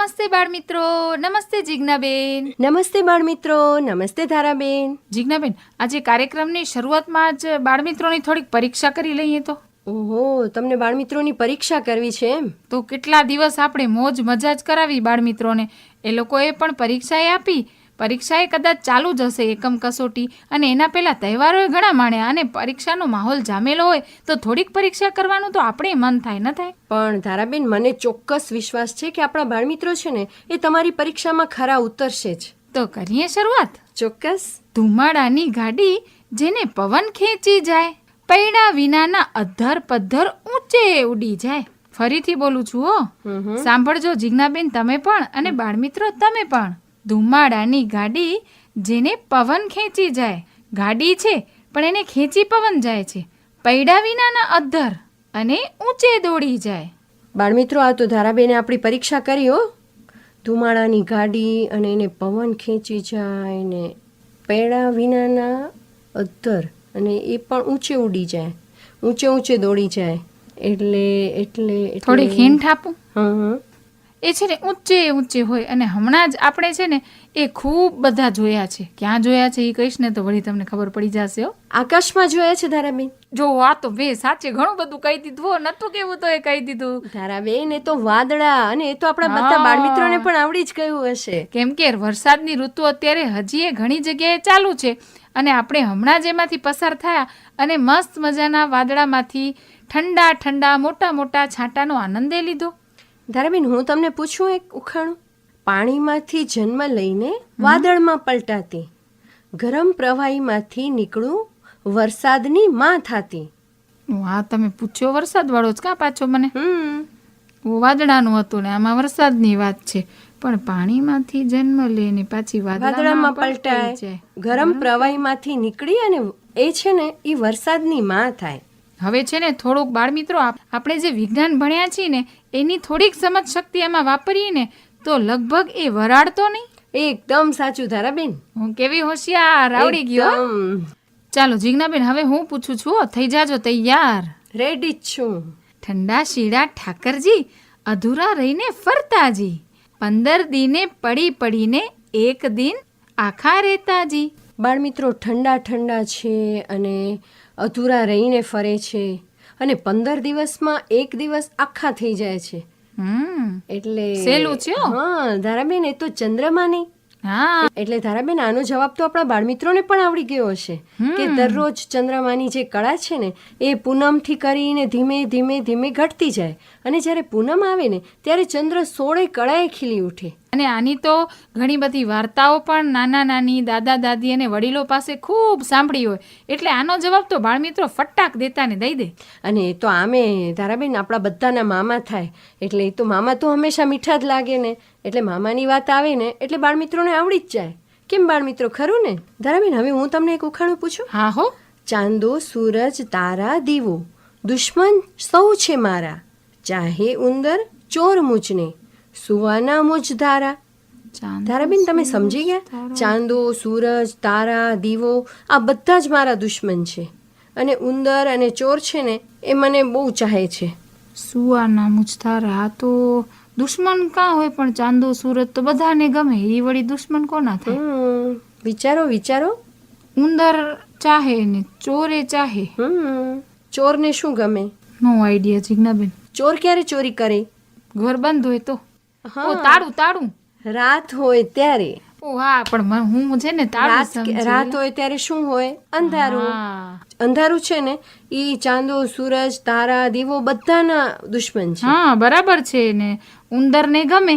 નમસ્તે બાળ મિત્રો નમસ્તે જિજ્ઞાબેન. નમસ્તે બાળમિત્રો નમસ્તે ધારાબેન. જિજ્ઞાબેન આજે કાર્યક્રમની શરૂઆતમાં જ બાળ મિત્રોની થોડીક પરીક્ષા કરી લઈએ તો? ઓહો તમને બાળમિત્રોની પરીક્ષા કરવી છે એમ? તો કેટલા દિવસ આપણે મોજ મજા જ કરાવી બાળમિત્રોને? એ લોકોએ પણ પરીક્ષાએ આપી પરીક્ષાએ કદાચ ચાલુ જ હશે એકમ કસોટી. અને એના પહેલાં તહેવારોએ ઘણા માણ્યા અને પરીક્ષાનો માહોલ જામેલો હોય તો થોડીક પરીક્ષા કરવાનું તો આપણે મન થાય ન થાય? પણ ધારાબેન મને ચોક્કસ વિશ્વાસ છે કે આપણા બાળમિત્રો છે ને એ તમારી પરીક્ષામાં ખરા ઉતરશે જ. તો કરીએ શરૂઆત. ચોક્કસ. ધુમાડાની ગાડી જેને પવન ખેંચી જાય પૈડા વિનાના અધર પધર ઊંચે ઉડી જાય. ફરીથી બોલું છું હો. સાંભળજો જિજ્ઞાબેન તમે પણ અને બાળમિત્રો તમે પણ. ધુમાડાની ગાડી જેને પવન ખેંચી જાય. ગાડી છે પણ એને ખેંચી પવન જાય છે. પૈડા વિનાના અધર અને ઊંચે દોડી જાય. બાળમિત્રો આ તો ધારાબેને આપણી પરીક્ષા કરી હો. ધુમાડાની ગાડી અને એને પવન ખેંચી જાય ને પૈડા વિનાના અધર અને એ પણ ઊંચે ઉડી જાય. ઊંચે ઊંચે દોડી જાય. એટલે એટલે થોડી હિન્ટ આપું હા હં. એ છે ને ઊંચે ઊંચે હોય અને હમણાં જ આપણે છે ને એ ખૂબ બધા જોયા છે. ક્યાં જોયા છે એ કહીશ ને તો વળી તમને ખબર પડી જશે હો. આકાશમાં જોયા છે ધારાબેન? જો આ તો બે સાચે ઘણું બધું કહી દીધું નતું કેવું તો એ કહી દીધું. ધારાબેન એ તો વાદળા અને એ તો આપણા બધા બાળ મિત્રોને પણ આવડી જ ગયું હશે. કેમ કે વરસાદની ઋતુ અત્યારે હજી એ ઘણી જગ્યાએ ચાલુ છે અને આપણે હમણાં જ એમાંથી પસાર થયા અને મસ્ત મજાના વાદળામાંથી ઠંડા ઠંડા મોટા મોટા છાંટાનો આનંદે લીધો. ધારાબેન હું તમને પૂછું એક ઉખાણું. પાણીમાંથી જન્મ લઈને વાદળમાં પલટાતી ગરમ પ્રવાહીમાંથી નીકળું વરસાદની માં થાતી. આ તમે પૂછ્યો વરસાદ વાળો જ કા પાછો મને? હમ. વાદળાનું હતું ને આમાં વરસાદની વાત છે. પણ પાણીમાંથી જન્મ લઈને પાછી વાદળામાં વાદળામાં પલટાય ગરમ પ્રવાહીમાંથી નીકળી અને એ છે ને એ વરસાદની માં થાય. હવે છે ને થોડુંક બાળમિત્રો આપણે જે વિજ્ઞાન ભણ્યા છીએ ને એની થોડીક સમજ શક્તિ એમાં વાપરીએ ને તો લગભગ એ વરાળતો નહીં? એકદમ સાચું ધારાબેન હું કેવી હોશિયાર આવડી ગયો ચાલો જીજ્ઞાબેન હવે હું પૂછું છું થઈ જાજો તૈયાર. રેડી છું. ઠંડા શીડા ઠાકરજી અધૂરા રહીને ફરતાજી. પંદર દિને પડી પડીને એક દિન આખા રહેતાજી. બાળમિત્રો ઠંડા ઠંડા છે અને અધૂરા રહીને ફરે છે અને પંદર દિવસમાં એક દિવસ આખા થઈ જાય છે. હમ. એટલે સહેલું છે હો. ધારાબેન એ તો ચંદ્રમા નહીં. હા એટલે ધારાબેન આનો જવાબ તો આપણા બાળમિત્રોને પણ આવડી ગયો હશે. કે દરરોજ ચંદ્રમાની જે કળા છે ને એ પૂનમથી કરીને ધીમે ધીમે ધીમે ઘટતી જાય. અને જ્યારે પૂનમ આવે ને ત્યારે ચંદ્ર સોળે કળાએ ખીલી ઉઠે. અને આની તો ઘણી બધી વાર્તાઓ પણ નાના નાની દાદા દાદી અને વડીલો પાસે ખૂબ સાંભળી હોય. એટલે આનો જવાબ તો બાળમિત્રો ફટાક દેતા ને દઈ દે. અને એ તો આમે ધારાબેન આપણા બધાના મામા થાય. એટલે એ તો મામા તો હંમેશા મીઠા જ લાગે ને. એટલે મામાની વાત આવે ને એટલે બાળમિત્રોને આવડી જ જાય. કેમ બાળમિત્રો ખરું ને? ધારાબેન હવે હું તમને એક ઉખાણું પૂછું? હા હો. ચાંદો સૂરજ તારા દીવો. દુશ્મન સૌ છે મારા. ચાહે ઉંદર ચોર મૂચને સુવાના મુજ ધારા. ધારાબેન તમે સમજી ગયા? ચાંદો સૂરજ તારા દીવો આ બધા જ મારા દુશ્મન છે. અને ઉંદર અને ચોર છે ને એ મને બહુ ચાહે છે. સુવાના મુજતારા ધારા તો દુશ્મન કાં હોય પણ ચાંદો સુરત તો બધાને ગમે. એ વળી દુશ્મન કોના થાય? વિચારો વિચારો. ઉંદર ચાહે ને ચોરે ચાહે. ચોરને શું ગમે? નો આઈડિયા જિજ્ઞાબેન. ચોર ક્યારે ચોરી કરે? ઘર બંધ હોય તો. ઓ તાળું તાળું. રાત હોય ત્યારે. ઓ હા પણ હું છે ને તાળું રાત હોય ત્યારે શું હોય? અંધારું. અંધારું છે ને ઈ ચાંદો સૂરજ તારા દીવો બધાના દુશ્મન છે. હા બરાબર છે ને. ઉંદરને ગમે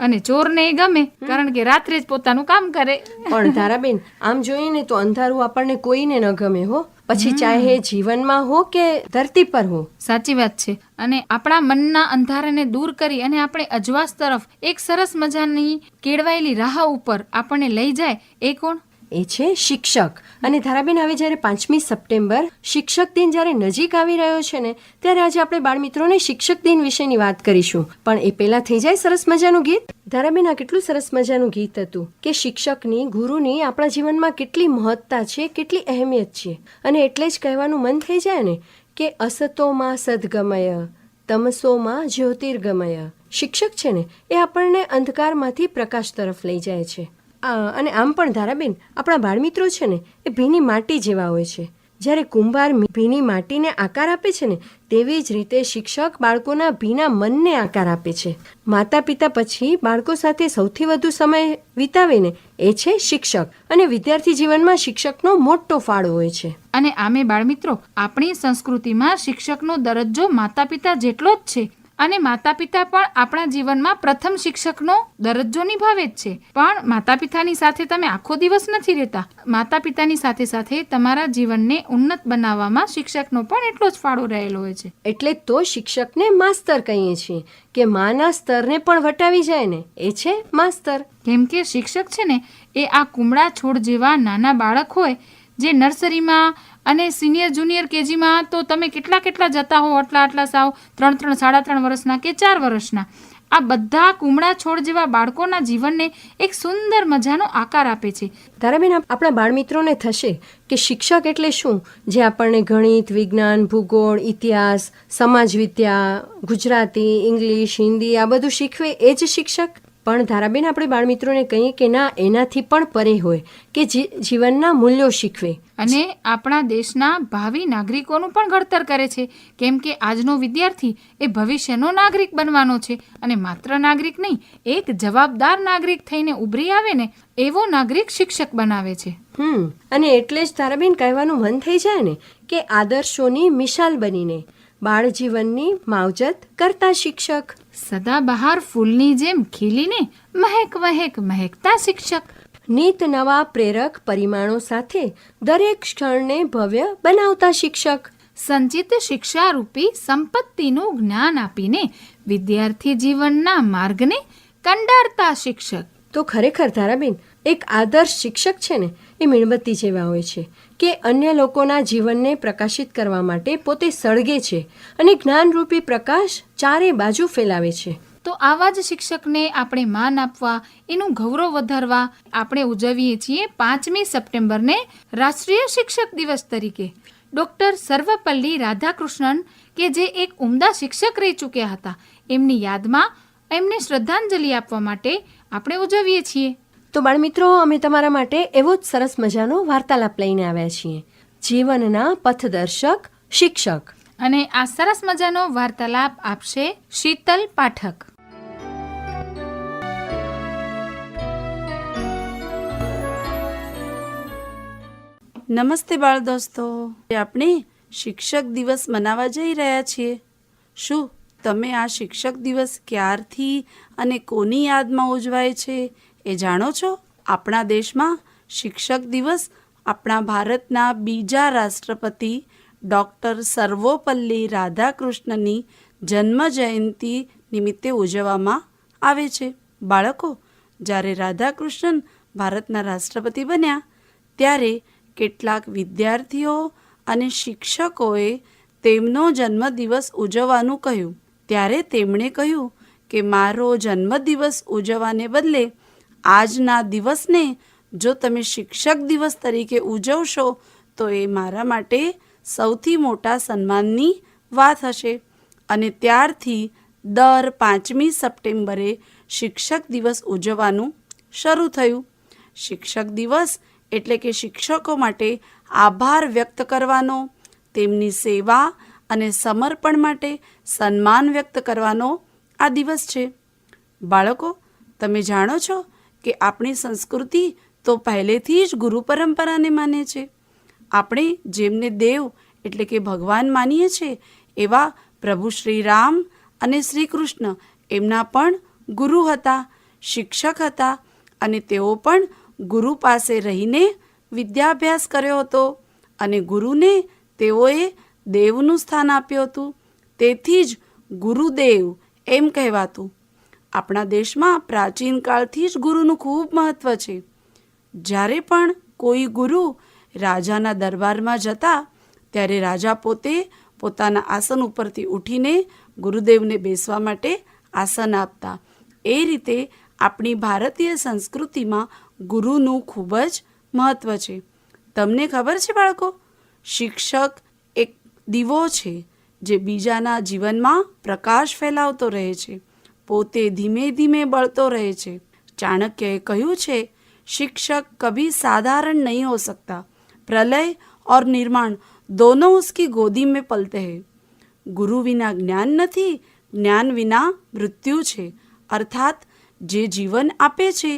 અને ચોરને ને ગમે કારણ કે રાત્રે જ પોતાનું કામ કરે. પણ ધારાબેન આમ જોઈએ ને તો અંધારું આપણને કોઈને ન ગમે હો. પછી ચાહે જીવનમાં હો કે ધરતી પર હો. સાચી વાત છે. અને આપણા મનના અંધારાને દૂર કરી અને આપણે અજવાસ તરફ એક સરસ મજાની કેળવાયેલી રાહ ઉપર આપણને લઈ જાય એ કોણ? એ છે શિક્ષક. અને ધારાબેન હવે જ્યારે પાંચમી સપ્ટેમ્બર શિક્ષક દિન જ્યારે નજીક આવી રહ્યો છે ને, ત્યારે આજે આપણે બાળમિત્રોને શિક્ષક દિન વિશેની વાત કરીશું. પણ એ પહેલા થઈ જાય સરસ મજાનું ગીત? ધારાબેન આ કેટલું સરસ મજાનું ગીત હતું કે શિક્ષકની, ગુરુની આપણા જીવનમાં કેટલી મહત્તા છે, કેટલી અહેમિયત છે. અને એટલે જ કહેવાનું મન થઈ જાય ને કે અસતોમાં સદગમય, તમસોમાં જ્યોતિર્ગમય. શિક્ષક છે ને, એ આપણને અંધકારમાંથી પ્રકાશ તરફ લઈ જાય છે. અને આમ પણ ધારાબેન, આપણા બાળમિત્રો છે ને, એ ભીની માટી જેવા હોય છે. જ્યારે કુંભાર ભીની માટીને આકાર આપે છે ને, તેવી જ રીતે શિક્ષક બાળકોના ભીના મનને આકાર આપે છે. માતા પિતા પછી બાળકો સાથે સૌથી વધુ સમય વિતાવે ને, એ છે શિક્ષક. અને વિદ્યાર્થી જીવનમાં શિક્ષકનો મોટો ફાળો હોય છે. અને આમે બાળમિત્રો, આપણી સંસ્કૃતિમાં શિક્ષકનો દરજ્જો માતા પિતા જેટલો જ છે. અને માતા પિતા પણ આપણા જીવનમાં પ્રથમ શિક્ષકનો દરજ્જો નિભાવે જ છે. પણ માતા પિતાની સાથે તમે આખો દિવસ નથી રહેતા. માતા પિતાની સાથે સાથે તમારા જીવનને ઉન્નત બનાવવામાં શિક્ષકનો પણ એટલો જ ફાળો રહેલો હોય છે. એટલે તો શિક્ષકને માસ્તર કહીએ છીએ કે માના સ્તરને પણ વટાવી જાય ને. એ છે માસ્તર. કેમ કે શિક્ષક છે ને એ આ કુમળા છોડ જેવા નાના બાળક હોય જે નર્સરીમાં અને સિનિયર જુનિયર કેજીમાં તો તમે કેટલા કેટલા જતા હો? આટલા આટલા સાવ, ત્રણ ત્રણ, સાડા ત્રણ વર્ષના કે ચાર વર્ષના? આ બધા કુમળા છોડ જેવા બાળકોના જીવનને એક સુંદર મજાનો આકાર આપે છે. તારાબેન આપણા બાળમિત્રોને થશે કે શિક્ષક એટલે શું? જે આપણને ગણિત, વિજ્ઞાન, ભૂગોળ, ઇતિહાસ, સમાજ વિદ્યા, ગુજરાતી, ઇંગ્લિશ, હિન્દી, આ બધું શીખવે એ જ શિક્ષક? પણ ધારાબેન આપણે બાળમિત્રોને કહીએ કે ના, એનાથી પણ પરે હોય કે જીવનના મૂલ્યો શીખવે. અને આપણા દેશના ભાવિ નાગરિકોનું પણ ઘડતર કરે છે. કેમ કે આજનો વિદ્યાર્થી એ ભવિષ્યનો નાગરિક બનવાનો છે અને માત્ર નાગરિક નહીં એક જવાબદાર નાગરિક થઈને ઉભરી આવે ને એવો નાગરિક શિક્ષક બનાવે છે. હમ અને એટલે જ તારાબેન કહેવાનું મન થઈ જાય ને કે આદર્શોની મિશાલ બનીને બાળ જીવનની માવજત કરતા શિક્ષક. સદાબહાર ફૂલની જેમ ખીલીને મહેક મહેક મહેકતા શિક્ષક. નીત નવા પ્રેરક પરિમાણો સાથે દરેક ક્ષણને ભવ્ય બનાવતા શિક્ષક. સંચિત શિક્ષારૂપી સંપત્તિનું જ્ઞાન આપીને વિદ્યાર્થી જીવનના માર્ગને કંડારતા શિક્ષક. તો ખરેખર ધારાબેન એક આદર્શ શિક્ષક છે ને એ મીણબત્તી જેવા હોય છે કે અન્ય લોકોના જીવનને પ્રકાશિત કરવા માટે પોતે સળગે છે અને જ્ઞાનરૂપી પ્રકાશ ચારે બાજુ ફેલાવે છે. તો આવા જ શિક્ષકને આપણે માન આપવા એનું ગૌરવ વધારવા આપણે ઉજવીએ છીએ પાંચમી સપ્ટેમ્બરને રાષ્ટ્રીય શિક્ષક દિવસ તરીકે. ડૉક્ટર સર્વપલ્લી રાધાકૃષ્ણન કે જે એક ઉમદા શિક્ષક રહી ચૂક્યા હતા એમની યાદમાં એમને શ્રદ્ધાંજલિ આપવા માટે આપણે ઉજવીએ છીએ. તો બાળમિત્રો અમે તમારા માટે એવો જ સરસ મજાનો વાર્તાલાપ લઈને આવ્યા છીએ. જીવનના પથદર્શક શિક્ષક. અને આ સરસ મજાનો વાર્તાલાપ આપશે શીતલ પાઠક. નમસ્તે બાળ દોસ્તો. આપણે શિક્ષક દિવસ મનાવવા જઈ રહ્યા છીએ. શું તમે આ શિક્ષક દિવસ ક્યારથી અને કોની યાદમાં ઉજવાય છે એ જાણો છો? આપણા દેશમાં શિક્ષક દિવસ આપણા ભારતના બીજા રાષ્ટ્રપતિ ડૉક્ટર સર્વોપલ્લી રાધાકૃષ્ણની જન્મ જયંતિ નિમિત્તે ઉજવવામાં આવે છે. બાળકો, જ્યારે રાધાકૃષ્ણન ભારતના રાષ્ટ્રપતિ બન્યા, ત્યારે કેટલાક વિદ્યાર્થીઓ અને શિક્ષકોએ તેમનો જન્મદિવસ ઉજવવાનું કહ્યું. ત્યારે તેમણે કહ્યું કે મારો જન્મદિવસ ઉજવવાને બદલે આજના દિવસને જો તમે શિક્ષક દિવસ તરીકે ઉજવશો, તો એ મારા માટે સૌથી મોટા સન્માનની વાત હશે. અને ત્યારથી દર પાંચમી સપ્ટેમ્બરે શિક્ષક દિવસ ઉજવવાનું શરૂ થયું. શિક્ષક દિવસ એટલે કે શિક્ષકો માટે આભાર વ્યક્ત કરવાનો, તેમની સેવા અને સમર્પણ માટે સન્માન વ્યક્ત કરવાનો આ દિવસ છે. બાળકો, તમે જાણો છો કે આપણી સંસ્કૃતિ તો પહેલેથી જ ગુરુ પરંપરાને માને છે. આપણે જેમને દેવ એટલે કે ભગવાન માનીએ છીએ એવા પ્રભુ શ્રી રામ અને શ્રી કૃષ્ણ એમના પણ ગુરુ હતા, શિક્ષક હતા અને તેઓ પણ ગુરુ પાસે રહીને વિદ્યાભ્યાસ કર્યો હતો અને ગુરુને તેઓએ દેવનું સ્થાન આપ્યું હતું. તેથી જ ગુરુદેવ એમ કહેવાતું. આપણા દેશમાં પ્રાચીન કાળથી જ ગુરુનું ખૂબ મહત્ત્વ છે. જ્યારે પણ કોઈ ગુરુ રાજાના દરબારમાં જતા, ત્યારે રાજા પોતે પોતાના આસન ઉપરથી ઉઠીને ગુરુદેવને બેસવા માટે આસન આપતા. એ રીતે આપણી ભારતીય સંસ્કૃતિમાં ગુરુનું ખૂબ જ મહત્ત્વ છે તમને ખબર છે બાળકો શિક્ષક એક દીવો છે જે બીજાના જીવનમાં પ્રકાશ ફેલાવતો રહે છે પોતે ધીમે ધીમે બળતો રહે છે ચાણક્યએ કહ્યું છે शिक्षक कभी साधारण नहीं हो सकता प्रलय और निर्माण दोनों उसकी गोदी में पलते हैं ગુરુ વિના જ્ઞાન નથી જ્ઞાન વિના મૃત્યુ છે અર્થાત જે જીવન આપે છે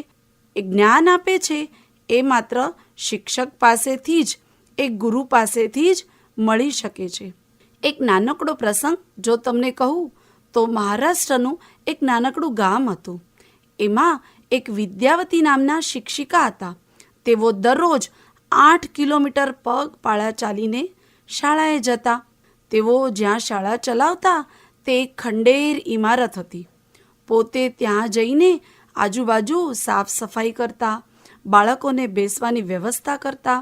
એ જ્ઞાન આપે છે, એ માત્ર શિક્ષક પાસેથી જ એક ગુરુ પાસેથી જ મળી શકે છે. એક નાનકડો પ્રસંગ, જો તમને કહું, તો મહારાષ્ટ્રનું એક નાનકડું ગામ હતું. એમાં એક વિદ્યાવતી નામના શિક્ષિકા હતા. તેઓ દરરોજ આઠ કિલોમીટર પગ પાળા ચાલીને શાળાએ જતા. તેઓ જ્યાં શાળા ચલાવતા, તે ખંડેર ઇમારત હતી. પોતે ત્યાં જઈને આજુબાજુ સાફ સફાઈ કરતા, બાળકોને બેસવાની વ્યવસ્થા કરતા,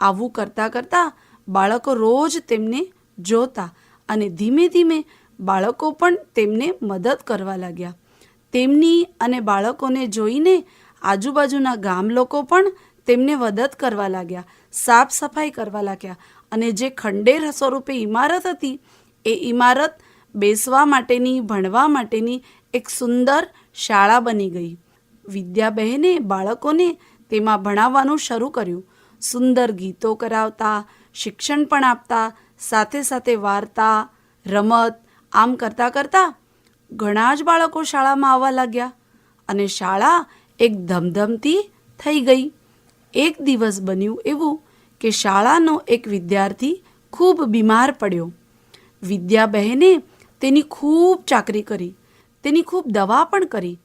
આવું કરતાં કરતાં બાળકો રોજ તેમને જોતા અને ધીમે ધીમે બાળકો પણ તેમને મદદ કરવા લાગ્યા. તેમની અને બાળકોને જોઈને આજુબાજુના ગામ લોકો પણ તેમને મદદ કરવા લાગ્યા, સાફ સફાઈ કરવા લાગ્યા અને જે ખંડેર સ્વરૂપે ઇમારત હતી, એ ઇમારત બેસવા માટેની, ભણવા માટેની એક સુંદર શાળા બની ગઈ. વિદ્યાબહેને, બાળકોને તેમાં ભણાવવાનું શરૂ કર્યું. સુંદર ગીતો કરાવતા, શિક્ષણ પણ આપતા, સાથે સાથે વાર્તા, રમત, આમ કરતાં કરતાં ઘણા જ બાળકો શાળામાં આવવા લાગ્યા અને શાળા એક ધમધમતી થઈ ગઈ. એક દિવસ બન્યું એવું કે શાળાનો એક વિદ્યાર્થી ખૂબ બીમાર પડ્યો. વિદ્યાબહેને તેની ખૂબ ચાકરી કરી. તેની ખૂબ દવા પણ કરી,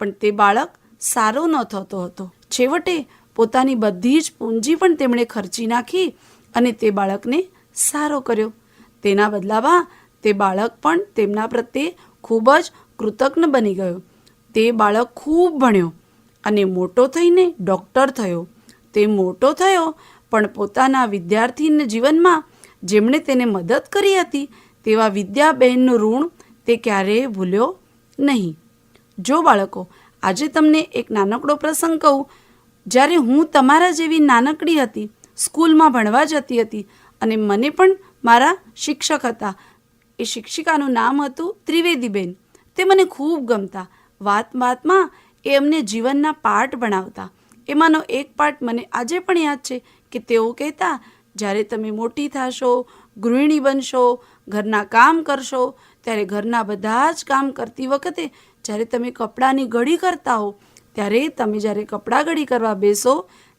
પણ તે બાળક સારો ન થતો હતો. છેવટે પોતાની બધી જ પૂંજી પણ તેમણે ખર્ચી નાખી અને તે બાળકને સારો કર્યો. તેના બદલામાં તે બાળક પણ તેમના પ્રત્યે ખૂબ જ કૃતજ્ઞ બની ગયો. તે બાળક ખૂબ ભણ્યો અને મોટો થઈને ડૉક્ટર થયો. તે મોટો થયો, પણ પોતાના વિદ્યાર્થીના જીવનમાં જેમણે તેને મદદ કરી હતી તેવા વિદ્યાબહેનનું ઋણ તે ક્યારેય ભૂલ્યો નહીં. જો બાળકો, આજે તમને એક નાનકડો પ્રસંગ કહું. જ્યારે હું તમારા જેવી નાનકડી હતી, સ્કૂલમાં ભણવા જતી હતી અને મને પણ મારા શિક્ષક હતા. એ શિક્ષિકાનું નામ હતું ત્રિવેદીબેન. તે મને ખૂબ ગમતા. વાત વાતમાં એ અમને જીવનના પાઠ ભણાવતા. એમાંનો એક પાઠ મને આજે પણ યાદ છે કે તેઓ કહેતા, જ્યારે તમે મોટી થશો, ગૃહિણી બનશો, ઘરના કામ કરશો ત્યારે ઘરના બધા જ કામ કરતી વખતે જ્યારે તમે કપડાની ઘડી કરતા હો, ત્યારે તમે જ્યારે કપડાં ઘડી કરવા બેસો,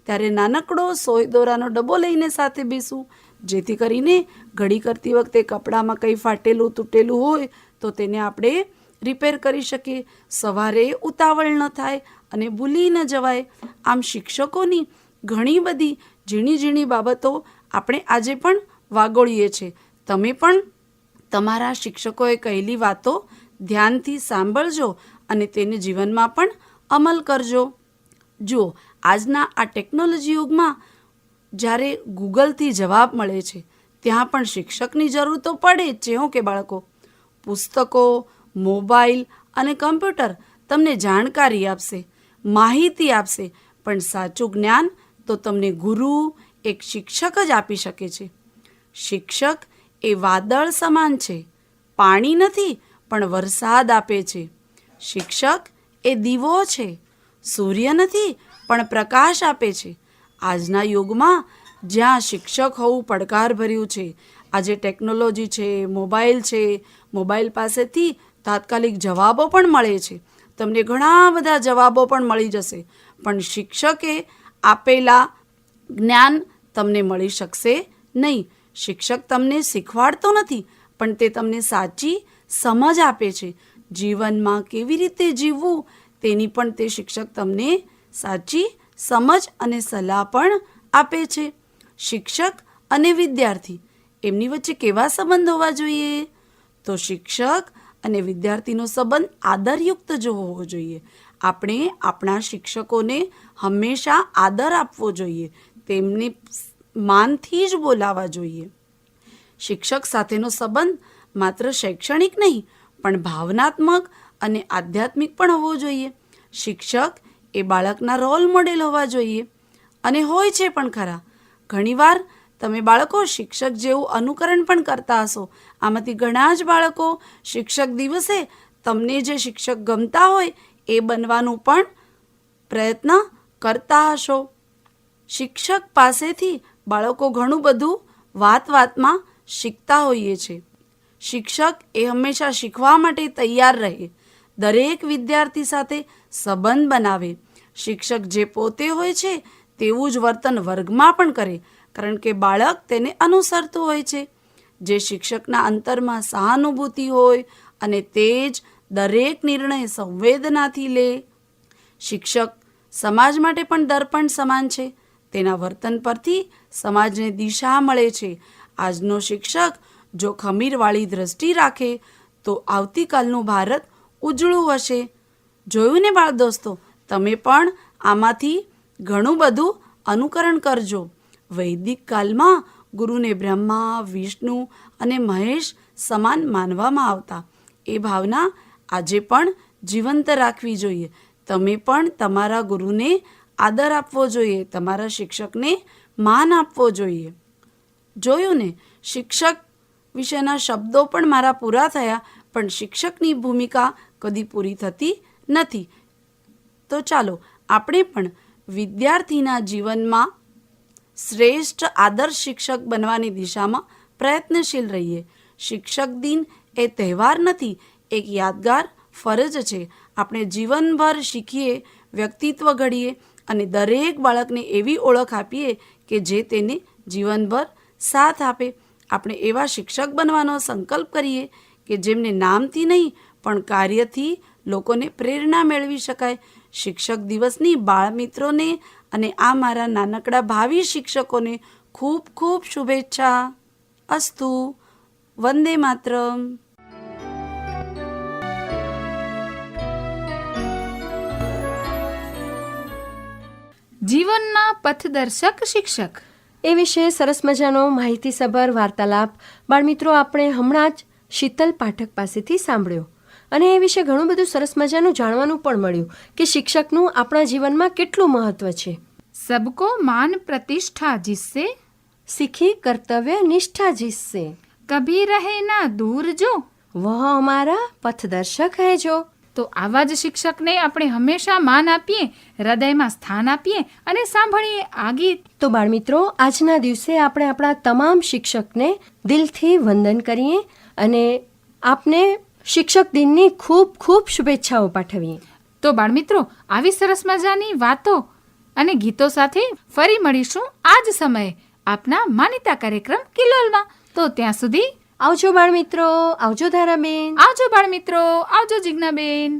ત્યારે નાનકડો સોય દોરાનો ડબ્બો લઈને સાથે બેસું. જેથી કરીને ઘડી કરતી વખતે કપડામાં કંઈ ફાટેલું તૂટેલું હોય, તો તેને આપણે રિપેર કરી શકીએ. સવારે ઉતાવળ ન થાય અને ભૂલી ન જવાય. આમ શિક્ષકોની ઘણી બધી ઝીણી ઝીણી બાબતો આપણે આજે પણ વાગોળીએ છીએ. તમે પણ તમારા શિક્ષકોએ કહેલી વાતો ધ્યાનથી સાંભળજો અને તેને જીવનમાં પણ અમલ કરજો. જુઓ, આજના આ ટેકનોલોજી યુગમાં જ્યારે ગૂગલથી જવાબ મળે છે, ત્યાં પણ શિક્ષકની જરૂર તો પડે જ છે હો કે બાળકો. પુસ્તકો, મોબાઈલ અને કમ્પ્યુટર તમને જાણકારી આપશે, માહિતી આપશે, પણ સાચું જ્ઞાન તો તમને ગુરુ, એક શિક્ષક જ આપી શકે છે. શિક્ષક એ વાદળ સમાન છે. પાણી નથી, પણ વરસાદ આપે છે. શિક્ષક એ દીવો છે. સૂર્ય નથી, પણ પ્રકાશ આપે છે. આજના યુગમાં જ્યાં શિક્ષક હોવું પડકારભર્યું છે, આજે ટેકનોલોજી છે, મોબાઈલ છે, મોબાઈલ પાસેથી તાત્કાલિક જવાબો પણ મળે છે. તમને ઘણા બધા જવાબો પણ મળી જશે, પણ શિક્ષકે આપેલા જ્ઞાન તમને મળી શકશે નહીં. શિક્ષક તમને શીખવાડતો નથી, પણ તે તમને સાચી સમજ આપે છે. જીવનમાં કેવી રીતે જીવવું, તેની પણ તે શિક્ષક તમને સાચી સમજ અને સલાહ પણ આપે છે. શિક્ષક અને વિદ્યાર્થી, એમની વચ્ચે કેવા સંબંધ હોવા જોઈએ? તો શિક્ષક અને વિદ્યાર્થીનો સંબંધ આદરયુક્ત જો હોવો જોઈએ, આપણે આપણા શિક્ષકોને હંમેશા આદર આપવો જોઈએ. તેમને માનથી જ બોલાવવા જોઈએ. શિક્ષક સાથેનો સંબંધ માત્ર શૈક્ષણિક નહીં, પણ ભાવનાત્મક અને આધ્યાત્મિક પણ હોવો જોઈએ. શિક્ષક એ બાળકના રોલ મોડેલ હોવા જોઈએ. અને હોય છે પણ ખરા. ઘણીવાર તમે બાળકો શિક્ષક જેવું અનુકરણ પણ કરતા હશો. આમાંથી ઘણા જ બાળકો શિક્ષક દિવસે તમને જે શિક્ષક ગમતા હોય એ બનવાનું પણ પ્રયત્ન કરતા હશો. શિક્ષક પાસેથી બાળકો ઘણું બધું વાત વાતમાં શીખતા હોઈએ છે શિક્ષક એ હંમેશા શીખવા માટે તૈયાર રહે. દરેક વિદ્યાર્થી સાથે સંબંધ બનાવે. શિક્ષક જે પોતે હોય છે તેવું જ વર્તન વર્ગમાં પણ કરે, કારણ કે બાળક તેને અનુસરતું હોય છે. જે શિક્ષકના અંતરમાં સહાનુભૂતિ હોય અને તે જ દરેક નિર્ણય સંવેદનાથી લે. શિક્ષક સમાજ માટે પણ દર્પણ સમાન છે. તેના વર્તન પરથી સમાજને દિશા મળે છે. આજનો શિક્ષક જો ખમીરવાળી દ્રષ્ટિ રાખે, તો આવતીકાલનું ભારત ઉજળું હશે. જોયું ને બાળ દોસ્તો? તમે પણ આમાંથી ઘણું બધું અનુકરણ કરજો. વૈદિક કાલમાં ગુરુને બ્રહ્મા, વિષ્ણુ અને મહેશ સમાન માનવામાં આવતા. એ ભાવના આજે પણ જીવંત રાખવી જોઈએ. તમે પણ તમારા ગુરુને આદર આપવો જોઈએ, તમારા શિક્ષકને માન આપવો જોઈએ. જોયું ને, શિક્ષક વિશેના શબ્દો પણ મારા પૂરા થયા, પણ શિક્ષકની ભૂમિકા કદી પૂરી થતી નથી. તો ચાલો, આપણે પણ વિદ્યાર્થીના જીવનમાં શ્રેષ્ઠ આદર્શ શિક્ષક બનવાની દિશામાં પ્રયત્નશીલ રહીએ. શિક્ષક દિન એ તહેવાર નથી, એક યાદગાર ફરજ છે. આપણે જીવનભર શીખીએ, વ્યક્તિત્વ ઘડીએ અને દરેક બાળકને એવી ઓળખ આપીએ કે જે તેને જીવનભર સાથ આપે. આપણે એવા શિક્ષક બનવાનો સંકલ્પ કરીએ કે જેમને નામથી નહીં, પણ કાર્યથી લોકોને પ્રેરણા મેળવી શકાય. શિક્ષક દિવસની બાળ મિત્રોને અને આ મારા નાનકડા ભાવિ શિક્ષકોને ખૂબ ખૂબ શુભેચ્છા. અસ્તુ. વંદે માતરમ. જીવનના પથદર્શક શિક્ષક. એ વિશે સરસ મજાનો માહિતીસભર વાર્તાલાપ બાળમિત્રો આપણે હમણાં જ શીતલ પાઠક પાસેથી સાંભળ્યો. અને એ વિશે ઘણું બધું સરસ મજાનું જાણવાનું પણ મળ્યું કે શિક્ષકનું આપણા જીવનમાં કેટલું મહત્વ છે. સબકો માન પ્રતિષ્ઠા જીસસે. શીખી કર્તવ્ય નિષ્ઠા જીસસે. કભી રહે ના દૂર જો. વહ અમારા પથદર્શક હે જો. તો આવા જ શિક્ષકને આપણે હંમેશા માન આપીએ હૃદયમાં સ્થાન આપીએ અને સાંભળીએ આ ગીત તો બાળમિત્રો આજના દિવસે આપણે આપણા તમામ શિક્ષકને દિલથી વંદન કરીએ અને આપને શિક્ષક દિનની ખૂબ ખૂબ શુભેચ્છાઓ પાઠવીએ. તો બાળમિત્રો આવી સરસ મજાની વાતો અને ગીતો સાથે ફરી મળીશું આ જ સમયે આપના માનીતા કાર્યક્રમ કિલોલમાં. તો ત્યાં સુધી આવજો બાળ મિત્રો આવજો ધારાબેન. આવજો બાળ મિત્રો આવજો જિજ્ઞાબેન.